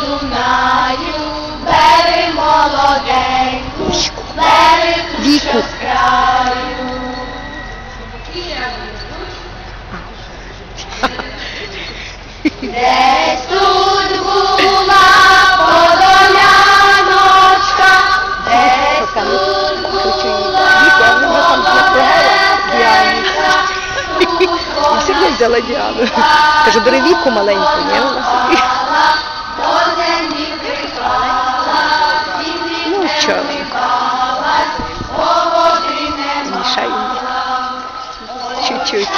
краю, бери молоденьку, бери ту, що з краю. Десь тут була подоляночка, десь тут була Віку, а вона там напрягала Діані. І все взяла Діану. Кажу, бери віку маленьку, ні? Мішаю мені. Чуть-чуть.